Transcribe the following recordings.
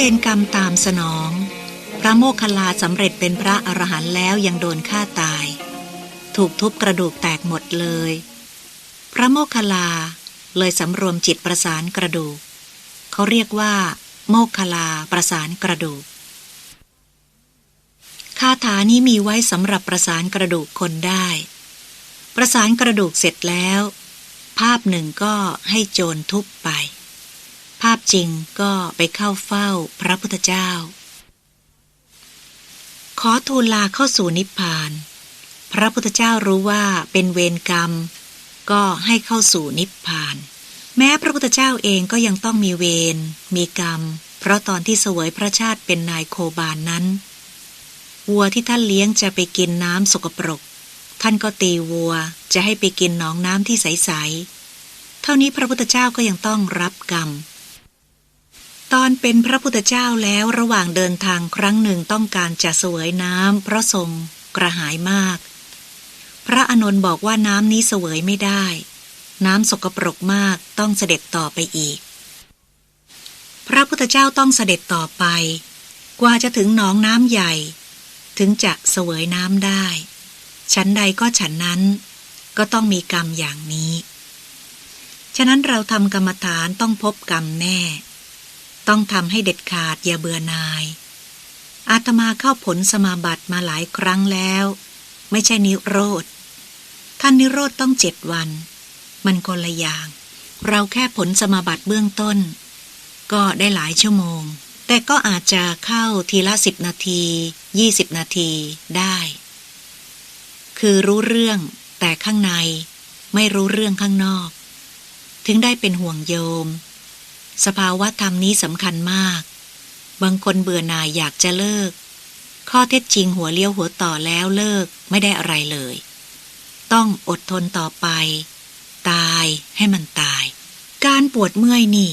เวรกรรมตามสนอง พระโมคคัลลาสำเร็จเป็นพระอรหันต์แล้วยังโดนฆ่าตาย ถูกทุบกระดูกแตกหมดเลย พระโมคคัลลาเลยสำรวมจิตประสานกระดูก เขาเรียกว่า โมคคัลลาประสานกระดูกคาถานี้มีไว้สำหรับประสานกระดูกคนได้ ประสานกระดูกเสร็จแล้ว ภาพหนึ่งก็ให้โจรทุบไป ภาพจริงก็ไปเข้าเฝ้าพระพุทธเจ้า ขอทูลลาเข้าสู่นิพพาน พระพุทธเจ้ารู้ว่าเป็นเวรกรรม ก็ให้เข้าสู่นิพพาน แม้พระพุทธเจ้าเองก็ยังต้องมีเวรมีกรรม เพราะตอนที่เสวยพระชาติเป็นนายโคบานนั้น วัวที่ท่านเลี้ยงจะไปกินน้ำสกปรก ท่านก็ตีวัวจะให้ไปกินหนองน้ำที่ใสๆเท่านี้พระพุทธเจ้าก็ยังต้องรับกรรม ตอนเป็นพระพุทธเจ้าแล้วระหว่างเดินทางครั้งหนึ่งต้องการจะเสวยน้ำเพราะทรงกระหายมาก พระอนนท์บอกว่าน้ำนี้เสวยไม่ได้ น้ำสกปรกมากต้องเสด็จต่อไปอีก พระพุทธเจ้าต้องเสด็จต่อไป กว่าจะถึงหนองน้ำใหญ่ ถึงจะเสวยน้ำได้ฉันใดก็ฉันนั้น ก็ต้องมีกรรมอย่างนี้ ฉะนั้นเราทำกรรมฐานต้องพบกรรมแน่ ต้องทำให้เด็ดขาดอย่าเบื่อนาย อาตมาเข้าผลสมาบัติมาหลายครั้งแล้ว ไม่ใช่นิโรธ ท่านนิโรธต้องเจ็ดวัน มันคนละอย่าง เราแค่ผลสมาบัติเบื้องต้น ก็ได้หลายชั่วโมง แต่ก็อาจจะเข้าทีละสิบนาทียี่สิบนาทีได้ คือรู้เรื่องแต่ข้างในไม่รู้เรื่องข้างนอก ถึงได้เป็นห่วงโยม สภาวะธรรมนี้สำคัญมาก บางคนเบื่อหน่ายอยากจะเลิก ข้อเท็จจริงหัวเลี้ยวหัวต่อแล้วเลิกไม่ได้อะไรเลย ต้องอดทนต่อไป ตายให้มันตาย การปวดเมื่อยนี่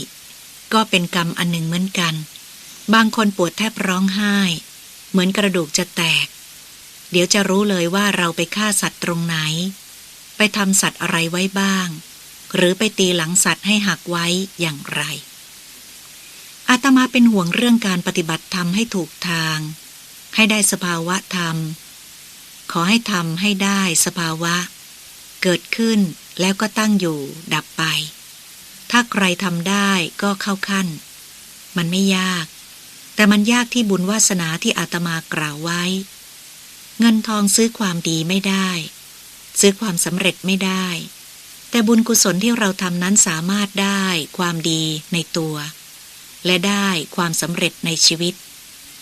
ก็เป็นกรรมอันหนึ่งเหมือนกัน บางคนปวดแทบร้องไห้ เหมือนกระดูกจะแตก เดี๋ยวจะรู้เลยว่าเราไปฆ่าสัตว์ตรงไหน ไปทำสัตว์อะไรไว้บ้าง หรือไปตีหลังสัตว์ให้หักไว้อย่างไร อาตมาเป็นห่วงเรื่องการปฏิบัติธรรมให้ถูกทาง ให้ได้สภาวะธรรม ขอให้ทำให้ได้สภาวะ เกิดขึ้นแล้วก็ตั้งอยู่ดับไป ถ้าใครทำได้ก็เข้าขั้น มันไม่ยาก แต่มันยากที่บุญวาสนาที่อาตมากล่าวไว้ เงินทองซื้อความดีไม่ได้ ซื้อความสำเร็จไม่ได้ แต่บุญกุศลที่เราทำนั้นสามารถได้ความดีในตัว และได้ความสำเร็จในชีวิต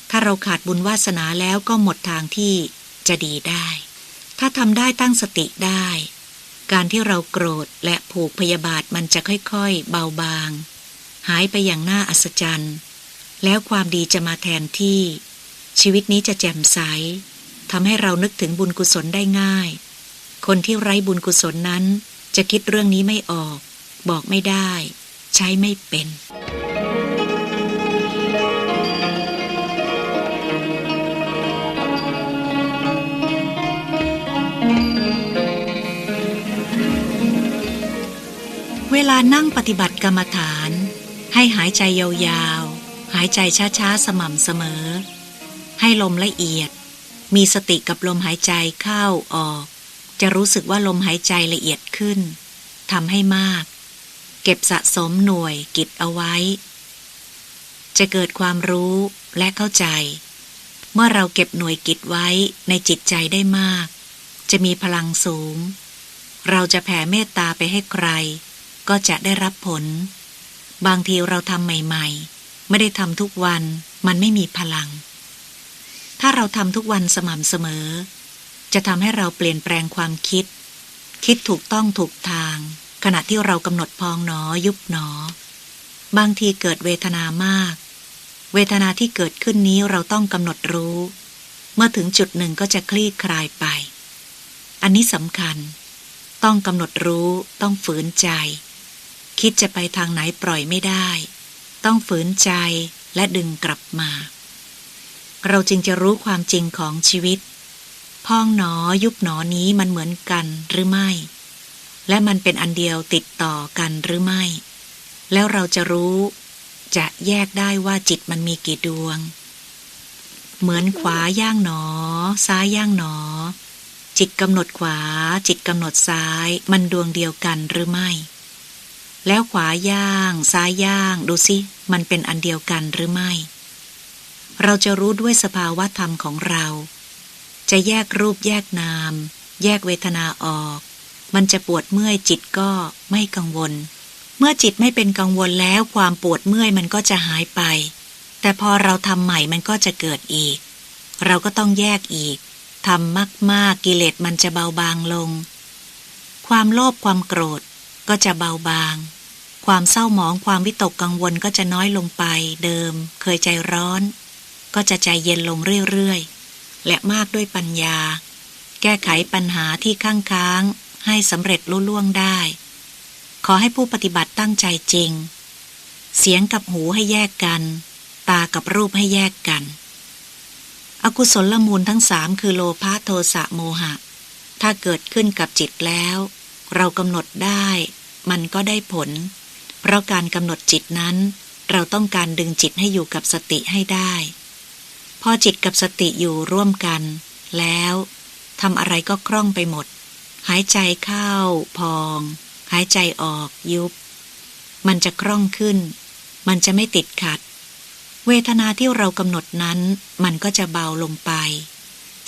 ถ้าเราขาดบุญวาสนาแล้วก็หมดทางที่จะดีได้ ถ้าทำได้ตั้งสติได้ การที่เราโกรธและผูกพยาบาทมันจะค่อยๆ เบาบาง หายไปอย่างน่าอัศจรรย์ แล้วความดีจะมาแทนที่ ชีวิตนี้จะแจ่มใสทำให้เรานึกถึงบุญกุศลได้ง่าย คนที่ไร้บุญกุศลนั้น จะคิดเรื่องนี้ไม่ออก บอกไม่ได้ ใช้ไม่เป็น ลานั่งปฏิบัติกรรมฐาน ให้หายใจยาวๆ หายใจช้าๆ สม่ำเสมอ ให้ลมละเอียด มีสติกับลมหายใจเข้าออก จะรู้สึกว่าลมหายใจละเอียดขึ้นทำให้มาก เก็บสะสมหน่วยกิจเอาไว้ จะเกิดความรู้และเข้าใจ เมื่อเราเก็บหน่วยกิจไว้ในจิตใจได้มาก จะมีพลังสูง เราจะแผ่เมตตาไปให้ใคร ก็จะได้รับผล บางทีเราทำใหม่ๆ ไม่ได้ทำทุกวันมันไม่มีพลัง ถ้าเราทำทุกวันสม่ำเสมอ จะทำให้เราเปลี่ยนแปลงความคิด คิดถูกต้องถูกทาง ขณะที่เรากำหนดพองหนอยุบหนอ บางทีเกิดเวทนามาก เวทนาที่เกิดขึ้นนี้เราต้องกำหนดรู้ เมื่อถึงจุดหนึ่งก็จะคลี่คลายไป อันนี้สำคัญ ต้องกำหนดรู้ต้องฝืนใจ คิดจะไปทางไหนปล่อยไม่ได้ ต้องฝืนใจและดึงกลับมา เราจึงจะรู้ความจริงของชีวิตพองหนอยุบหนอนี้มันเหมือนกันหรือไม่ และมันเป็นอันเดียวติดต่อกันหรือไม่ แล้วเราจะรู้ จะแยกได้ว่าจิตมันมีกี่ดวง เหมือนขวาย่างหนอ ซ้ายย่างหนอ จิตกำหนดขวา จิตกำหนดซ้าย มันดวงเดียวกันหรือไม่ แล้วขวาย่าง ซ้ายย่าง ดูสิ มันเป็นอันเดียวกันหรือไม่ เราจะรู้ด้วยสภาวะธรรมของเรา จะแยกรูปแยกนาม แยกเวทนาออก มันจะปวดเมื่อยจิตก็ไม่กังวล เมื่อจิตไม่เป็นกังวลแล้วความปวดเมื่อยมันก็จะหายไป แต่พอเราทำใหม่มันก็จะเกิดอีก เราก็ต้องแยกอีกทำมาก ๆ กิเลสมันจะเบาบางลง ความโลภความโกรธก็จะเบาบาง ความเศร้าหมองความวิตกกังวลก็จะน้อยลงไป เดิม เคยใจร้อน ก็จะใจเย็นลงเรื่อยๆ และมากด้วยปัญญา แก้ไขปัญหาที่ข้างค้างให้สำเร็จลุล่วงได้ ขอให้ผู้ปฏิบัติตั้งใจจริง เสียงกับหูให้แยกกัน ตากับรูปให้แยกกัน อกุศลละมูลทั้งสามคือโลภะโทสะโมหะ ถ้าเกิดขึ้นกับจิตแล้ว เรากำหนดได้ มันก็ได้ผล เพราะการกำหนดจิตนั้น เราต้องการดึงจิตให้อยู่กับสติให้ได้ พอจิตกับสติอยู่ร่วมกัน แล้วทำอะไรก็คล่องไปหมด หายใจเข้า พอง หายใจออกยุบ มันจะคล่องขึ้น มันจะไม่ติดขัด เวทนาที่เรากำหนดนั้น มันก็จะเบาลงไป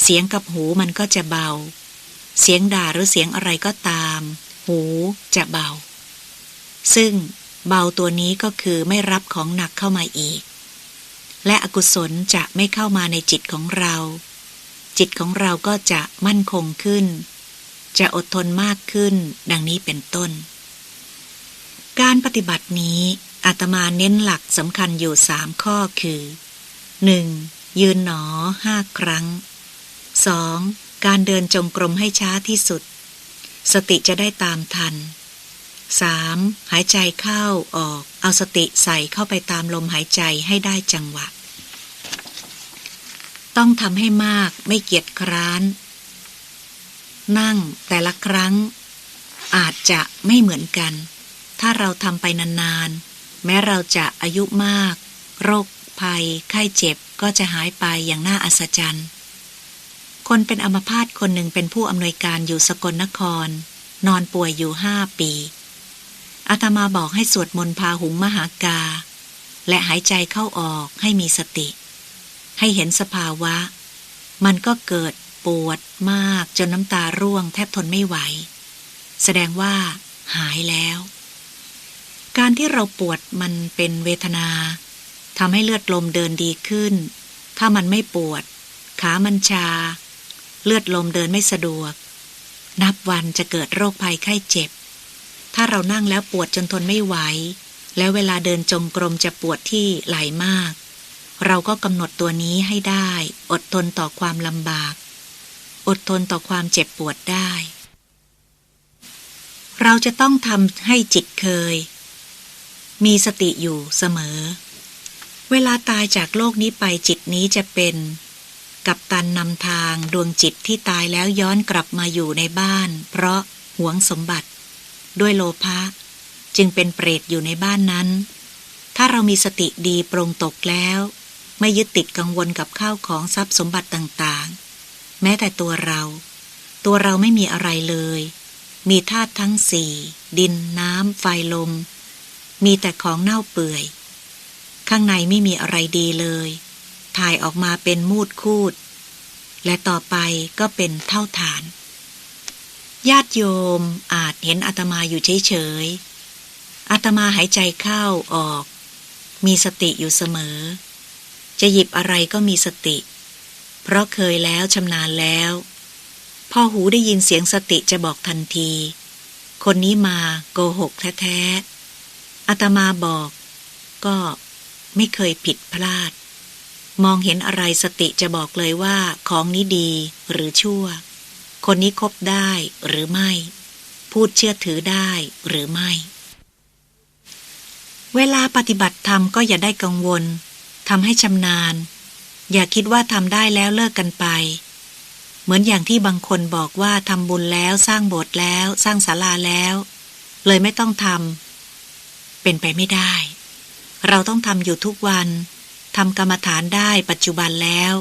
เสียงกับหูมันก็จะเบา เสียงด่าหรือเสียงอะไรก็ตาม หูจะเบา ซึ่ง เบาตัวนี้ก็คือไม่รับของหนักเข้ามาอีก และอกุศลจะไม่เข้ามาในจิตของเรา จิตของเราก็จะมั่นคงขึ้น จะอดทนมากขึ้น ดังนี้เป็นต้น การปฏิบัตินี้อาตมาเน้นหลักสำคัญอยู่สามข้อคือ 1. ยืนหนอห้าครั้ง 2. การเดินจงกรมให้ช้าที่สุด สติจะได้ตามทัน 3. หายใจเข้าออก เอาสติใส่เข้าไปตามลมหายใจให้ได้จังหวะ ต้องทำให้มากไม่เกียจคร้าน นั่งแต่ละครั้ง อาจจะไม่เหมือนกัน ถ้าเราทำไปนานๆ แม้เราจะอายุมาก โรคภัย ไข้เจ็บก็จะหายไปอย่างน่าอัศจรรย์ คนเป็นอัมพาตคนหนึ่งเป็นผู้อำนวยการอยู่สกลนคร นอนป่วยอยู่ห้าปี อาตมาบอกให้สวดมนต์พาหุงมหากา และหายใจเข้าออกให้มีสติ ให้เห็นสภาวะ มันก็เกิดปวดมากจนน้ำตาร่วงแทบทนไม่ไหว แสดงว่าหายแล้ว การที่เราปวดมันเป็นเวทนาทำให้เลือดลมเดินดีขึ้น ถ้ามันไม่ปวด ขามันชา เลือดลมเดินไม่สะดวก นับวันจะเกิดโรคภัยไข้เจ็บ ถ้าเรานั่งแล้วปวดจนทนไม่ไหว แล้วเวลาเดินจงกรมจะปวดที่ไหลมาก เราก็กำหนดตัวนี้ให้ได้ อดทนต่อความลำบาก อดทนต่อความเจ็บปวดได้ เราจะต้องทำให้จิตเคย มีสติอยู่เสมอ เวลาตายจากโลกนี้ไปจิตนี้จะเป็นกับตันนำทางดวงจิตที่ตายแล้วย้อนกลับมาอยู่ในบ้าน เพราะหวงสมบัติ ด้วยโลภะจึงเป็นเปรตอยู่ในบ้านนั้น ถ้าเรามีสติดีปรงตกแล้ว ไม่ยึดติดกังวลกับข้าวของทรัพย์สมบัติต่างๆ แม้แต่ตัวเรา ตัวเราไม่มีอะไรเลย มีธาตุทั้งสี่ ดินน้ำไฟลม มีแต่ของเน่าเปื่อย ข้างในไม่มีอะไรดีเลย ถ่ายออกมาเป็นมูดคูด และต่อไปก็เป็นเท่าฐาน ญาติโยมอาจเห็นอาตมาอยู่เฉยๆอาตมาหายใจเข้าออก มีสติอยู่เสมอ จะหยิบอะไรก็มีสติ เพราะเคยแล้วชำนาญแล้ว พอหูได้ยินเสียงสติจะบอกทันที คนนี้มาโกหกแท้ๆอาตมาบอก ก็ไม่เคยผิดพลาด มองเห็นอะไรสติจะบอกเลยว่าของนี้ดีหรือชั่ว คนนี้คบได้หรือไม่ พูดเชื่อถือได้หรือไม่ เวลาปฏิบัติธรรมก็อย่าได้กังวลทำให้ชำนาญ อย่าคิดว่าทำได้แล้วเลิกกันไป เหมือนอย่างที่บางคนบอกว่าทำบุญแล้วสร้างโบสถ์แล้ว สร้างศาลาแล้ว เลยไม่ต้องทำเป็นไปไม่ได้ เราต้องทำอยู่ทุกวันทำกรรมฐานได้ปัจจุบันแล้ว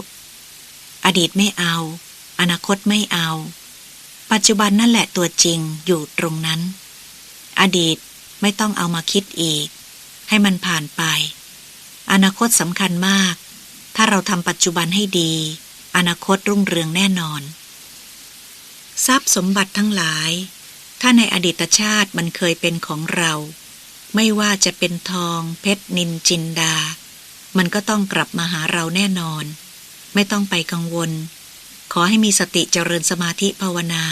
อดีตไม่เอา อนาคตไม่เอา ปัจจุบันนั่นแหละตัวจริงอยู่ตรงนั้น อดีตไม่ต้องเอามาคิดอีก ให้มันผ่านไป อนาคตสำคัญมาก ถ้าเราทำปัจจุบันให้ดี อนาคตรุ่งเรืองแน่นอน ทรัพย์สมบัติทั้งหลาย ถ้าในอดีตชาติมันเคยเป็นของเรา ไม่ว่าจะเป็นทอง เพชรนินจินดา มันก็ต้องกลับมาหาเราแน่นอน ไม่ต้องไปกังวล ขอให้มีสติเจริญสมาธิภาวนา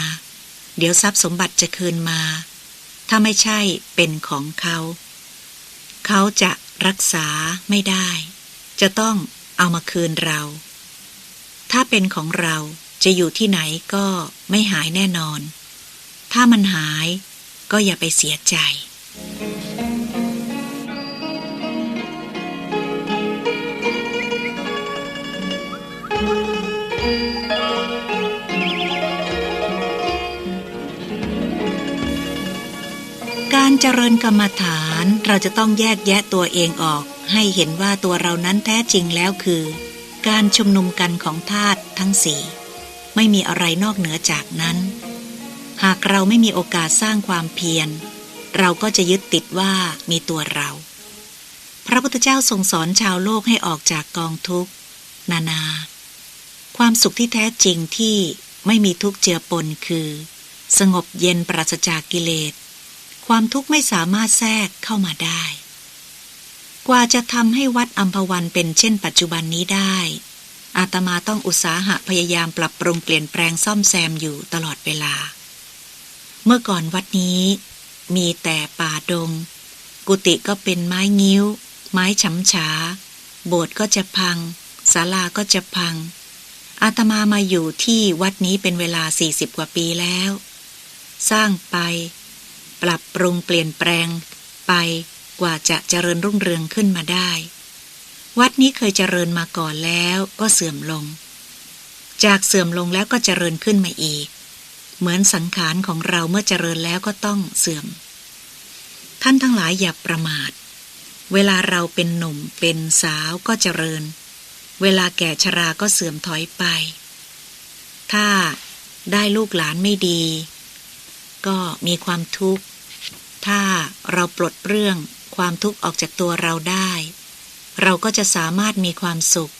เดี๋ยวทรัพย์สมบัติจะคืนมา ถ้าไม่ใช่เป็นของเขา เขาจะรักษาไม่ได้ จะต้องเอามาคืนเรา ถ้าเป็นของเราจะอยู่ที่ไหนก็ไม่หายแน่นอน ถ้ามันหายก็อย่าไปเสียใจ เจริญกรรมฐานเราจะต้องแยกแยะตัวเองออก ให้เห็นว่าตัวเรานั้นแท้จริงแล้วคือ การชุมนุมกันของธาตุทั้งสี่ไม่มีอะไรนอกเหนือจากนั้น หากเราไม่มีโอกาสสร้างความเพียร เราก็จะยึดติดว่ามีตัวเรา พระพุทธเจ้าทรงสอนชาวโลกให้ออกจากกองทุกข์ นานา ความสุขที่แท้จริงที่ไม่มีทุกข์เจือปนคือ สงบเย็นปราศจากกิเลส ความทุกข์ไม่สามารถแทรกเข้ามาได้ กว่าจะทำให้วัดอัมพวันเป็นเช่นปัจจุบันนี้ได้ อาตมาต้องอุตสาหะพยายามปรับปรุงเปลี่ยนแปลงซ่อมแซมอยู่ตลอดเวลา เมื่อก่อนวัดนี้ มีแต่ป่าดง กุฏิก็เป็นไม้งิ้ว ไม้ฉำฉา โบสถ์ก็จะพังศาลาก็จะพัง อาตมามาอยู่ที่วัดนี้เป็นเวลาสี่สิบกว่าปีแล้ว สร้างไป ปรับปรุงเปลี่ยนแปลงไปกว่าจะเจริญรุ่งเรืองขึ้นมาได้ วัดนี้เคยเจริญมาก่อนแล้วก็เสื่อมลง จากเสื่อมลงแล้วก็เจริญขึ้นมาอีก เหมือนสังขารของเราเมื่อเจริญแล้วก็ต้องเสื่อม ท่านทั้งหลายอย่าประมาท เวลาเราเป็นหนุ่มเป็นสาวก็เจริญ เวลาแก่ชราก็เสื่อมถอยไป ถ้าได้ลูกหลานไม่ดี ก็มีความทุกข์ ถ้าเราปลดเรื่องความทุกข์ออกจากตัวเราได้ เราก็จะสามารถมีความสุข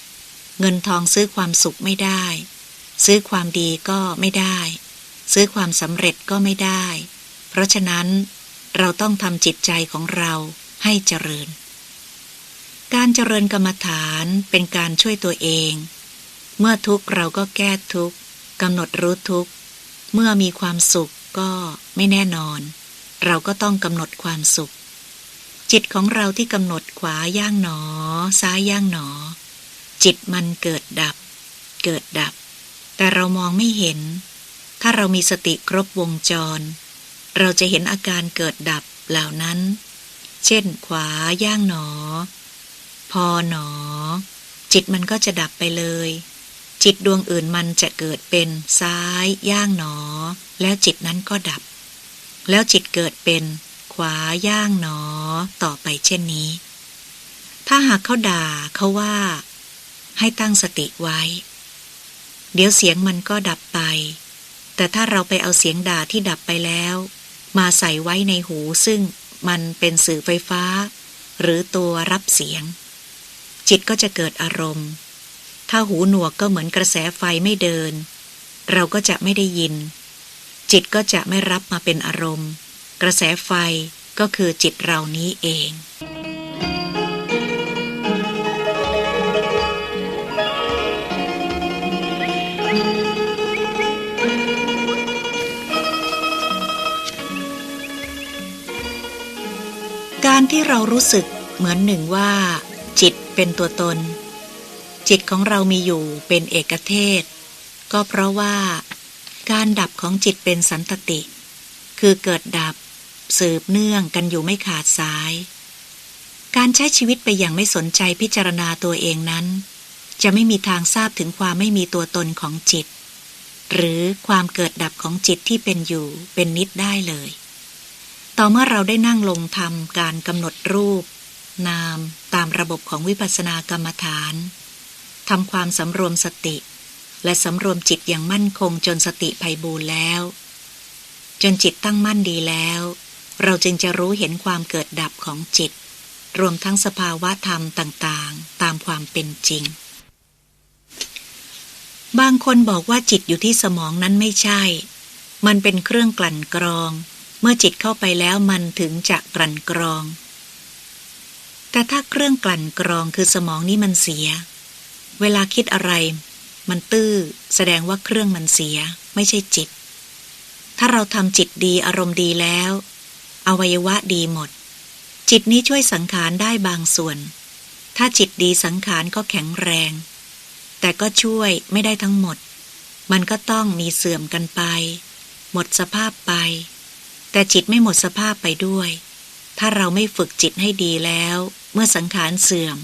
เงินทองซื้อความสุขไม่ได้ ซื้อความดีก็ไม่ได้ ซื้อความสำเร็จก็ไม่ได้ เพราะฉะนั้น เราต้องทำจิตใจของเราให้เจริญ การเจริญกรรมฐานเป็นการช่วยตัวเอง เมื่อทุกข์เราก็แก้ทุกข์กำหนดรู้ทุกข์เมื่อมีความสุขก็ไม่แน่นอน เราก็ต้องกำหนดความสุข จิตของเราที่กำหนดขวาย่างหนอ ซ้ายย่างหนอ จิตมันเกิดดับ เกิดดับ แต่เรามองไม่เห็น ถ้าเรามีสติครบวงจร เราจะเห็นอาการเกิดดับเหล่านั้น เช่น ขวาย่างหนอ พอหนอ จิตมันก็จะดับไปเลยจิตดวงอื่นมันจะเกิดเป็นซ้าย ย่างหนอ แล้วจิตนั้นก็ดับ แล้วจิตเกิดเป็นขวาย่างหนอ ต่อไปเช่นนี้ ถ้าหากเขาด่าเขาว่า ให้ตั้งสติไว้ เดี๋ยวเสียงมันก็ดับไป แต่ถ้าเราไปเอาเสียงด่าที่ดับไปแล้ว มาใส่ไว้ในหูซึ่งมันเป็นสื่อไฟฟ้า หรือตัวรับเสียง จิตก็จะเกิดอารมณ์ ถ้าหูหนวกก็เหมือนกระแสไฟไม่เดิน เราก็จะไม่ได้ยิน จิตก็จะไม่รับมาเป็นอารมณ์ กระแสไฟก็คือจิตเรานี้เองการที่เรารู้สึกเหมือนหนึ่งว่า จิตเป็นตัวตน จิตของเรามีอยู่เป็นเอกเทศ ก็เพราะว่า การดับของจิตเป็นสันตติ คือเกิดดับ สืบเนื่องกันอยู่ไม่ขาดสาย การใช้ชีวิตไปอย่างไม่สนใจพิจารณาตัวเองนั้น จะไม่มีทางทราบถึงความไม่มีตัวตนของจิต หรือความเกิดดับของจิตที่เป็นอยู่เป็นนิดได้เลย ต่อเมื่อเราได้นั่งลงทำการกำหนดรูป นาม ตามระบบของวิปัสสนากรรมฐานทำความสำรวมสติ และสำรวมจิตอย่างมั่นคงจนสติไพบูรแล้ว จนจิตตั้งมั่นดีแล้ว เราจึงจะรู้เห็นความเกิดดับของจิต รวมทั้งสภาวะธรรมต่างๆ ตามความเป็นจริง บางคนบอกว่าจิตอยู่ที่สมองนั้นไม่ใช่ มันเป็นเครื่องกลั่นกรอง เมื่อจิตเข้าไปแล้วมันถึงจะกลั่นกรอง แต่ถ้าเครื่องกลั่นกรองคือสมองนี้มันเสีย เวลาคิดอะไร มันตื้อ แสดงว่าเครื่องมันเสีย ไม่ใช่จิต ถ้าเราทำจิตดีอารมณ์ดีแล้ว อวัยวะดีหมด จิตนี้ช่วยสังขารได้บางส่วน ถ้าจิตดีสังขารก็แข็งแรง แต่ก็ช่วยไม่ได้ทั้งหมด มันก็ต้องมีเสื่อมกันไป หมดสภาพไป แต่จิตไม่หมดสภาพไปด้วย ถ้าเราไม่ฝึกจิตให้ดีแล้ว เมื่อสังขารเสื่อม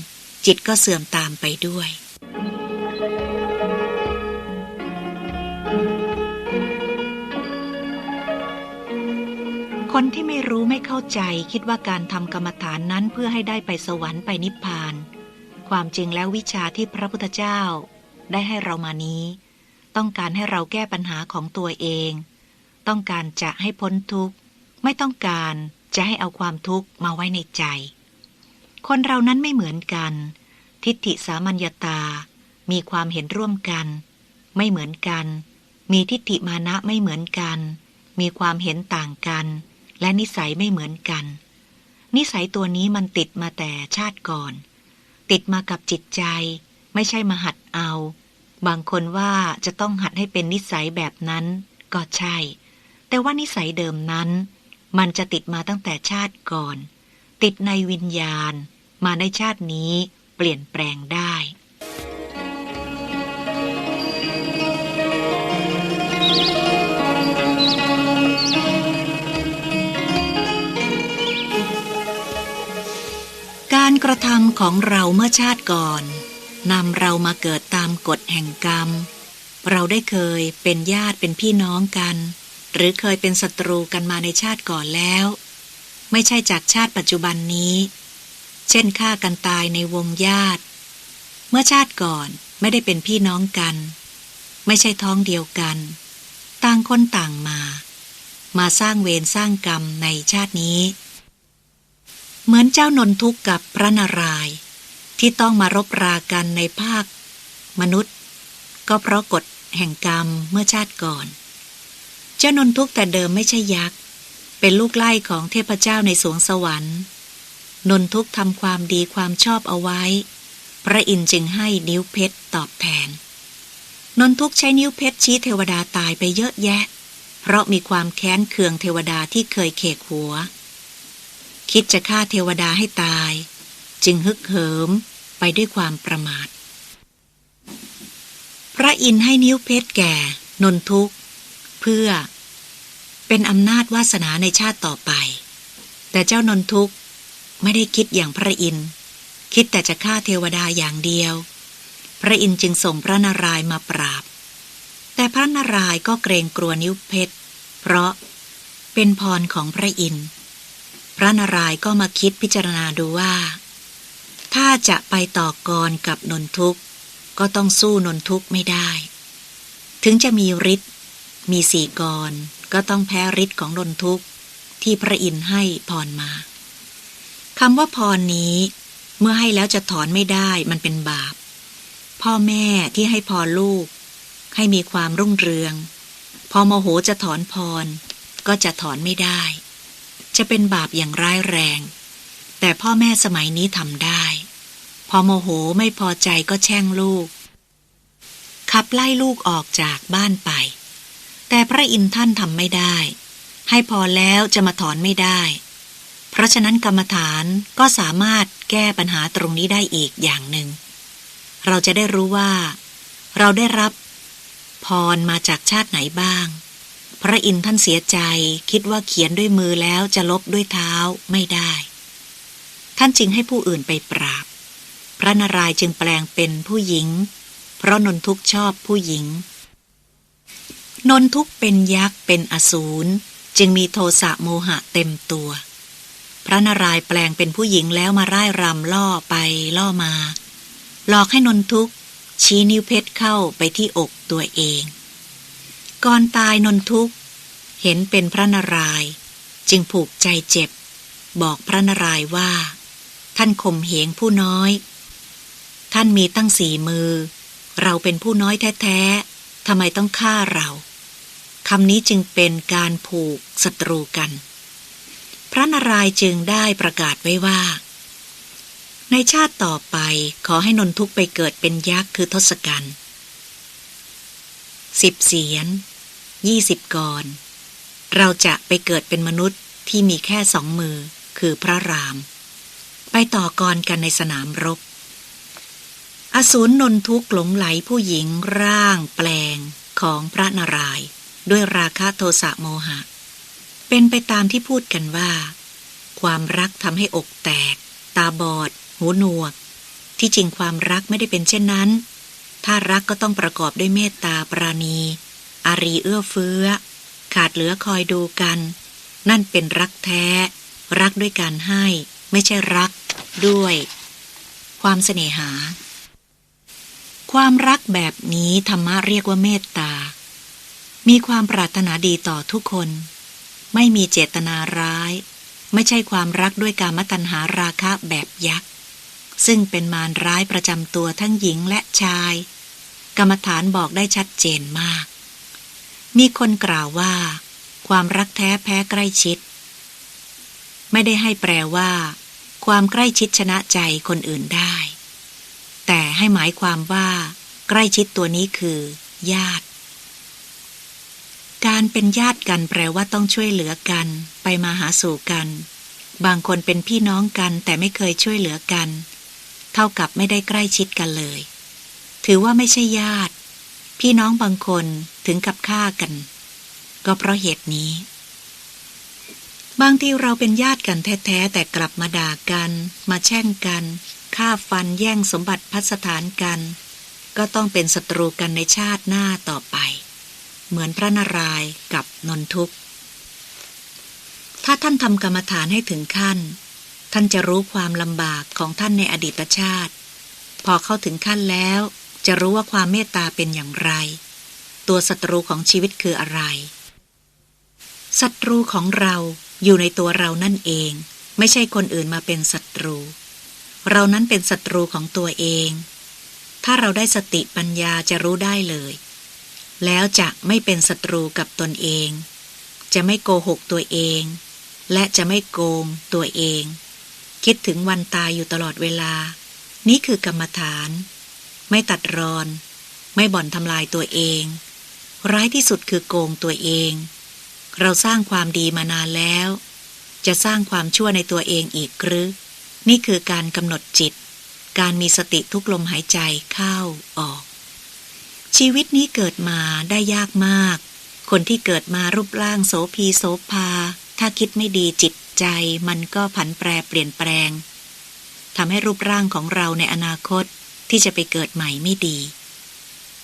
จิตก็เสื่อมตามไปด้วย คนที่ไม่รู้ไม่เข้าใจคิดว่าการทำกรรมฐานนั้นเพื่อให้ได้ไปสวรรค์ไปนิพพาน ความจริงแล้ววิชาที่พระพุทธเจ้า ได้ให้เรามานี้ ต้องการให้เราแก้ปัญหาของตัวเอง ต้องการจะให้พ้นทุกข์ ไม่ต้องการจะให้เอาความทุกข์มาไว้ในใจ คนเรานั้นไม่เหมือนกัน ทิฏฐิสามัญญาตา มีความเห็นร่วมกัน ไม่เหมือนกัน มีทิฏฐิมานะไม่เหมือนกัน มีความเห็นต่างกัน และนิสัยไม่เหมือนกัน นิสัยตัวนี้มันติดมาแต่ชาติก่อน ติดมากับจิตใจ ไม่ใช่มาหัดเอา บางคนว่าจะต้องหัดให้เป็นนิสัยแบบนั้น ก็ใช่ แต่ว่านิสัยเดิมนั้น มันจะติดมาตั้งแต่ชาติก่อน ติดในวิญญาณ มาในชาตินี้เปลี่ยนแปลงได้ กรกระทำของเราเมื่อชาติก่อนนำเรามาเกิดตามกฎแห่งกรรม เราได้เคยเป็นญาติเป็นพี่น้องกัน หรือเคยเป็นศัตรูกันมาในชาติก่อนแล้ว ไม่ใช่จากชาติปัจจุบันนี้ เช่นฆ่ากันตายในวงญาติ เมื่อชาติก่อนไม่ได้เป็นพี่น้องกัน ไม่ใช่ท้องเดียวกัน ต่างคนต่างมา มาสร้างเวรสร้างกรรมในชาตินี้ เหมือนเจ้านนทุกข์กับพระนารายณ์ที่ต้องมารบรากันในภาค มนุษย์ ก็เพราะกฎแห่งกรรมเมื่อชาติก่อน เจ้านนทุกข์แต่เดิมไม่ใช่ยักษ์ เป็นลูกไล่ของเทพเจ้าในสวงสวรรค์ นนทุกข์ทำความดีความชอบเอาไว้ พระอินทร์จึงให้นิ้วเพชรตอบแทน นนทุกข์ใช้นิ้วเพชรชี้เทวดาตายไปเยอะแยะ เพราะมีความแค้นเคืองเทวดาที่เคยเขกหัว คิดจะฆ่าเทวดาให้ตาย จึงฮึกเหิมไปด้วยความประมาท พระอินให้นิ้วเพชรแก่ นนทุกเพื่อ เป็นอำนาจวาสนาในชาติต่อไป แต่เจ้านนทุกไม่ได้คิดอย่างพระอินคิดแต่จะฆ่าเทวดาอย่างเดียว พระอินจึงส่งพระนารายมาปราบ แต่พระนารายก็เกรงกลัวนิ้วเพชร เพราะเป็นพรของพระอินทร์ พระนารายณ์ก็มาคิดพิจารณาดูว่า ถ้าจะไปต่อกรกับนนทุกข์ ก็ต้องสู้นนทุกข์ไม่ได้ ถึงจะมีฤทธิ์มีสี่กรก็ต้องแพ้ฤทธิ์ของนนทุกข์ ที่พระอินทร์ให้พรมาคำว่าพรนี้ เมื่อให้แล้วจะถอนไม่ได้มันเป็นบาป พ่อแม่ที่ให้พรลูก ให้มีความรุ่งเรือง พอโมโหจะถอนพร ก็จะถอนไม่ได้ จะเป็นบาปอย่างร้ายแรง แต่พ่อแม่สมัยนี้ทำได้ พอโมโหไม่พอใจก็แช่งลูก ขับไล่ลูกออกจากบ้านไป แต่พระอินทร์ท่านทำไม่ได้ ให้พอแล้วจะมาถอนไม่ได้ เพราะฉะนั้นกรรมฐานก็สามารถแก้ปัญหาตรงนี้ได้อีกอย่างหนึ่ง เราจะได้รู้ว่า เราได้รับพรมาจากชาติไหนบ้าง พระอินทร์ท่านเสียใจคิดว่าเขียนด้วยมือแล้วจะลบด้วยเท้าไม่ได้ ท่านจึงให้ผู้อื่นไปปราบ พระนารายจึงแปลงเป็นผู้หญิง เพราะนนทุกชอบผู้หญิง นนทุกเป็นยักษ์เป็นอสูรจึงมีโทสะโมหะเต็มตัว พระนารายแปลงเป็นผู้หญิงแล้วมาร่ายรำล่อไปล่อมา หลอกให้นนทุกชี้นิ้วเพชรเข้าไปที่อกตัวเอง ก่อนตายนนทุกข์เห็นเป็นพระนาราย จึงผูกใจเจ็บ บอกพระนารายว่า ท่านข่มเหงผู้น้อย ท่านมีตั้งสี่มือ เราเป็นผู้น้อยแท้ๆทำไมต้องฆ่าเราคำนี้จึงเป็นการผูกศัตรูกัน พระนารายจึงได้ประกาศไว้ว่า ในชาติต่อไปขอให้นนทุกไปเกิดเป็นยักษ์คือทศกัณฐ์สิบเสียน ยี่สิบกร เราจะไปเกิดเป็นมนุษย์ที่มีแค่สองมือ คือพระราม ไปต่อกรกันในสนามรบ อสูรนนทุกหลงไหลผู้หญิงร่างแปลงของพระนารายณ์ด้วยราคะโทสะโมหะ เป็นไปตามที่พูดกันว่า ความรักทำให้อกแตก ตาบอด หูหนวก ที่จริงความรักไม่ได้เป็นเช่นนั้น ถ้ารักก็ต้องประกอบด้วยเมตตาปราณี อารีเอื้อเฟื้อ ขาดเหลือคอยดูกัน นั่นเป็นรักแท้ รักด้วยการให้ ไม่ใช่รักด้วย ความเสน่หา ความรักแบบนี้ธรรมะเรียกว่าเมตตา มีความปรารถนาดีต่อทุกคน ไม่มีเจตนาร้าย ไม่ใช่ความรักด้วยการมตัญหาราคะแบบยักษ์ซึ่งเป็นมารร้ายประจำตัวทั้งหญิงและชาย กรรมฐานบอกได้ชัดเจนมาก มีคนกล่าวว่า ความรักแท้แพ้ใกล้ชิด ไม่ได้ให้แปลว่า ความใกล้ชิดชนะใจคนอื่นได้ แต่ให้หมายความว่า ใกล้ชิดตัวนี้คือ ญาติ การเป็นญาติกันแปลว่าต้องช่วยเหลือกัน ไปมาหาสู่กัน บางคนเป็นพี่น้องกันแต่ไม่เคยช่วยเหลือกัน เท่ากับไม่ได้ใกล้ชิดกันเลย ถือว่าไม่ใช่ญาติ พี่น้องบางคน ถึงกับฆ่ากัน ก็เพราะเหตุนี้ บางทีเราเป็นญาติกันแท้ๆแต่กลับมาด่ากัน มาแช่งกันฆ่าฟันแย่งสมบัติพัสถานกัน ก็ต้องเป็นศัตรูกันในชาติหน้าต่อไป เหมือนพระนารายณ์กับนนทุกข์ถ้าท่านทำกรรมฐานให้ถึงขั้น ท่านจะรู้ความลำบากของท่านในอดีตชาติ พอเข้าถึงขั้นแล้ว จะรู้ว่าความเมตตาเป็นอย่างไร ตัวศัตรูของชีวิตคืออะไร ศัตรูของเราอยู่ในตัวเรานั่นเอง ไม่ใช่คนอื่นมาเป็นศัตรู เรานั้นเป็นศัตรูของตัวเอง ถ้าเราได้สติปัญญาจะรู้ได้เลย แล้วจะไม่เป็นศัตรูกับตนเอง จะไม่โกหกตัวเอง และจะไม่โกงตัวเอง คิดถึงวันตายอยู่ตลอดเวลา นี่คือกรรมฐาน ไม่ตัดรอน ไม่บ่อนทำลายตัวเอง ร้ายที่สุดคือโกงตัวเอง เราสร้างความดีมานานแล้ว จะสร้างความชั่วในตัวเองอีกหรือ นี่คือการกำหนดจิต การมีสติทุกลมหายใจเข้าออก ชีวิตนี้เกิดมาได้ยากมาก คนที่เกิดมารูปร่างโสพีโสภา ถ้าคิดไม่ดีจิตใจ มันก็ผันแปรเปลี่ยนแปลงทำให้รูปร่างของเราในอนาคตที่จะไปเกิดใหม่ไม่ดี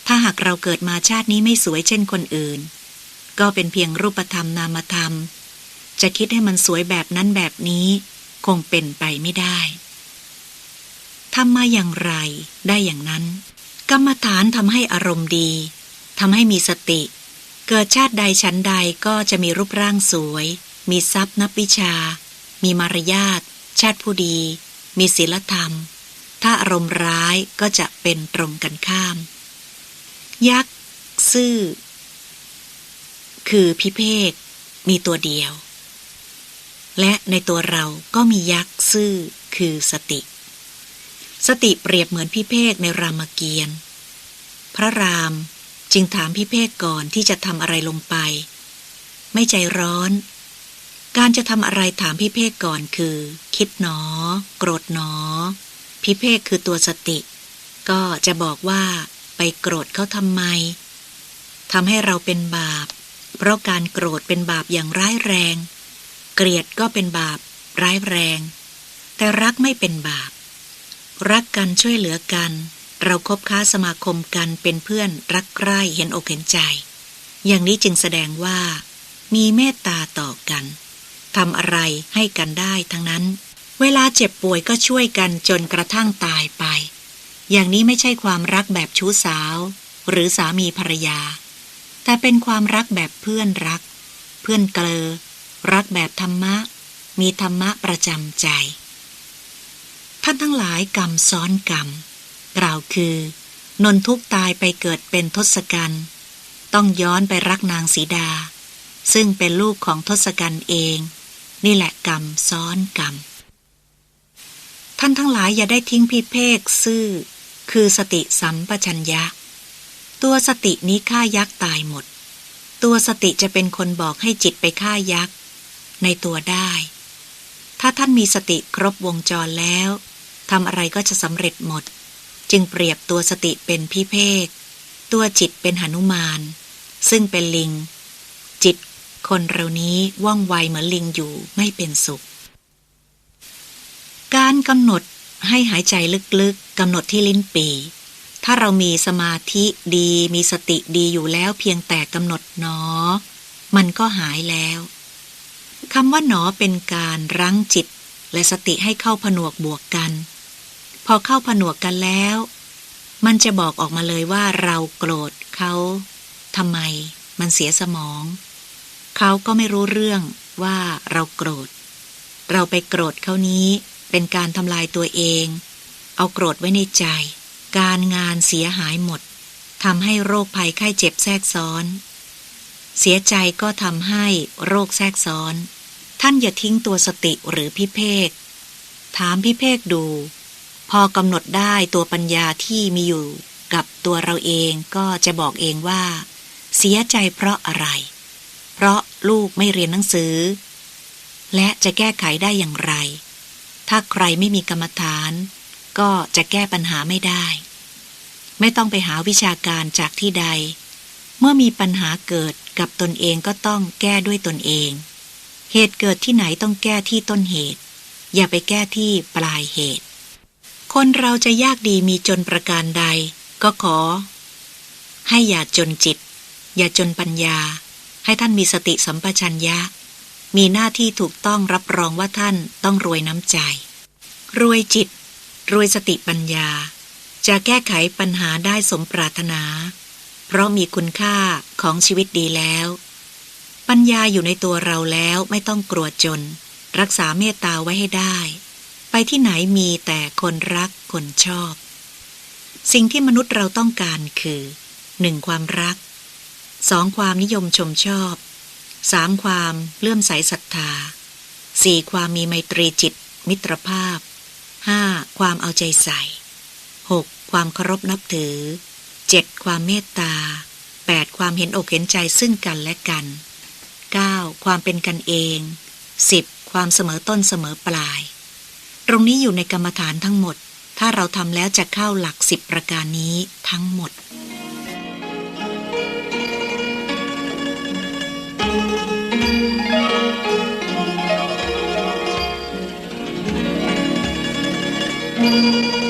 ถ้าหากเราเกิดมาชาตินี้ไม่สวยเช่นคนอื่น ก็เป็นเพียงรูปธรรมนามธรรม จะคิดให้มันสวยแบบนั้นแบบนี้ คงเป็นไปไม่ได้ทำมาอย่างไรได้อย่างนั้น กรรมฐานทำให้อารมณ์ดีทำให้มีสติ เกิดชาติใดชั้นใดก็จะมีรูปร่างสวย มีทรัพย์นับวิชา มีมารยาทชาติผู้ดี มีศีลธรรม ถ้าอารมณ์ร้ายก็จะเป็นตรงกันข้าม ยักษ์ ซื่อ คือพิเภกมีตัวเดียว และในตัวเราก็มียักษ์ ซื่อ คือสติ สติเปรียบเหมือนพี่เพกในรามเกียรติ์พระรามจึงถามพี่เพกก่อนที่จะทำอะไรลงไป ไม่ใจร้อน การจะทำอะไรถามพี่เพกก่อนคือ คิดหนอ โกรธหนอพี่เพกคือตัวสติ ก็จะบอกว่า ไปโกรธเขาทำไมทำให้เราเป็นบาป เพราะการโกรธเป็นบาปอย่างร้ายแรง เกลียดก็เป็นบาปร้ายแรง แต่รักไม่เป็นบาป รักกันช่วยเหลือกัน เราคบค้าสมาคมกันเป็นเพื่อนรักใคร่เห็นอกเห็นใจ อย่างนี้จึงแสดงว่า มีเมตตาต่อกันททำอะไรให้กันได้ทั้งนั้น เวลาเจ็บป่วยก็ช่วยกันจนกระทั่งตายไป อย่างนี้ไม่ใช่ความรักแบบชู้สาว หรือสามีภรรยา แต่เป็นความรักแบบเพื่อนรัก เพื่อนเกลอ รักแบบธรรมะ มีธรรมะประจำใจ ท่านทั้งหลายกรรมซ้อนกรรม กล่าวคือ นนทุกตายไปเกิดเป็นทศกัณฐ์ต้องย้อนไปรักนางสีดา ซึ่งเป็นลูกของทศกัณฐ์เอง นี่แหละกรรมซ้อนกรรมท่านทั้งหลายอย่าได้ทิ้งพิเพกซื่อ คือสติสัมปชัญญะ ตัวสตินี้ฆ่ายักษ์ตายหมด ตัวสติจะเป็นคนบอกให้จิตไปฆ่ายักษ์ ในตัวได้ ถ้าท่านมีสติครบวงจรแล้วทำอะไรก็จะสำเร็จหมด จึงเปรียบตัวสติเป็นพิเพกตัวจิตเป็นหนุมาน ซึ่งเป็นลิง จิตคนเรานี้ว่องไวเหมือนลิงอยู่ไม่เป็นสุข การกำหนด ให้หายใจลึกๆกำหนดที่ลิ้นปี ถ้าเรามีสมาธิดีมีสติดีอยู่แล้วเพียงแต่กำหนดหนอ มันก็หายแล้วคำว่าหนอเป็นการรั้งจิต และสติให้เข้าผนวกบวกกัน พอเข้าผนวกกันแล้ว มันจะบอกออกมาเลยว่าเราโกรธเขาทำไม มันเสียสมอง เขาก็ไม่รู้เรื่องว่าเราโกรธ เราไปโกรธเขานี้ เป็นการทำลายตัวเอง เอาโกรธไว้ในใจ การงานเสียหายหมดทำให้โรคภัยไข้เจ็บแทรกซ้อน เสียใจก็ทำให้โรคแทรกซ้อน ท่านอย่าทิ้งตัวสติหรือพิเพกถามพิเพกดู พอกำหนดได้ตัวปัญญาที่มีอยู่กับตัวเราเองก็จะบอกเองว่า เสียใจเพราะอะไร เพราะลูกไม่เรียนหนังสือ และจะแก้ไขได้อย่างไร ถ้าใครไม่มีกรรมฐาน ก็จะแก้ปัญหาไม่ได้ ไม่ต้องไปหาวิชาการจากที่ใด เมื่อมีปัญหาเกิดกับตนเองก็ต้องแก้ด้วยตนเอง เหตุเกิดที่ไหนต้องแก้ที่ต้นเหตุ อย่าไปแก้ที่ปลายเหตุ คนเราจะยากดีมีจนประการใด ก็ขอ ให้อย่าจนจิต อย่าจนปัญญา ให้ท่านมีสติสัมปชัญญะ มีหน้าที่ถูกต้องรับรองว่าท่านต้องรวยน้ำใจ รวยจิต รวยสติปัญญา จะแก้ไขปัญหาได้สมปรารถนา เพราะมีคุณค่าของชีวิตดีแล้ว ปัญญาอยู่ในตัวเราแล้วไม่ต้องกลัวจน รักษาเมตตาไว้ให้ได้ ไปที่ไหนมีแต่คนรักคนชอบ สิ่งที่มนุษย์เราต้องการคือหนึ่งความรักสองความนิยมชมชอบ สามความเลื่อมใสศรัทธาสี่ความมีไมตรีจิต มิตรภาพห้าความเอาใจใส่หกความเคารพนับถือเจ็ดความเมตตาแปดความเห็นอกเห็นใจซึ่งกันและกันเก้าความเป็นกันเองสิบความเสมอต้นเสมอปลาย ตรงนี้อยู่ในกรรมฐานทั้งหมด ถ้าเราทำแล้วจะเข้าหลักสิบประการนี้ทั้งหมด Thank you.